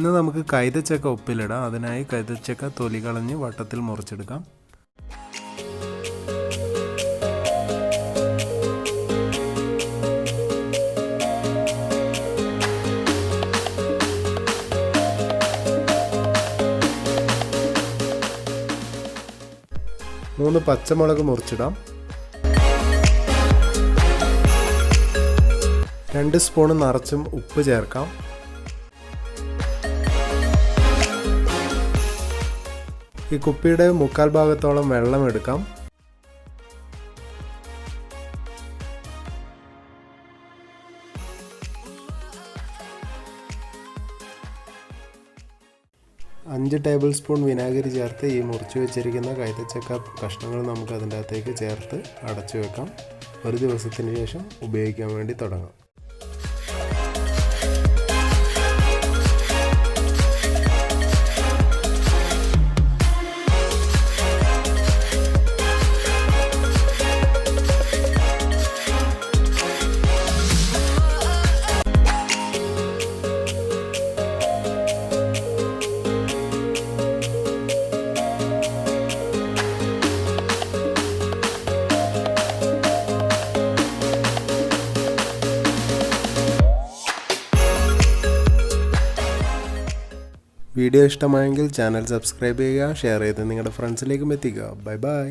ഇന്ന് നമുക്ക് കൈതച്ചക്ക ഉപ്പിലിടാം. അതിനായി കൈതച്ചക്ക തൊലി കളഞ്ഞ് വട്ടത്തിൽ മുറിച്ചെടുക്കാം. മൂന്ന് പച്ചമുളക് മുറിച്ചിടാം. രണ്ട് സ്പൂൺ നിറച്ചും ഉപ്പ് ചേർക്കാം. ഈ കുപ്പിയുടെ മുക്കാൽ ഭാഗത്തോളം വെള്ളം എടുക്കാം. അഞ്ച് ടേബിൾ സ്പൂൺ വിനാഗിരി ചേർത്ത് ഈ മുറിച്ചു വെച്ചിരിക്കുന്ന കൈതച്ചക്ക കഷ്ണങ്ങൾ നമുക്ക് അതിന്റെ അകത്തേക്ക് ചേർത്ത് അടച്ചു വെക്കാം. ഒരു ദിവസത്തിന് ശേഷം ഉപയോഗിക്കാൻ വേണ്ടി തുടങ്ങാം. വീഡിയോ ഇഷ്ടമായെങ്കിൽ ചാനൽ സബ്സ്ക്രൈബ് ചെയ്യുക ഷെയർ ചെയ്ത് നിങ്ങളുടെ ഫ്രണ്ട്സിലേക്കും എത്തിക്കുക. Bye bye.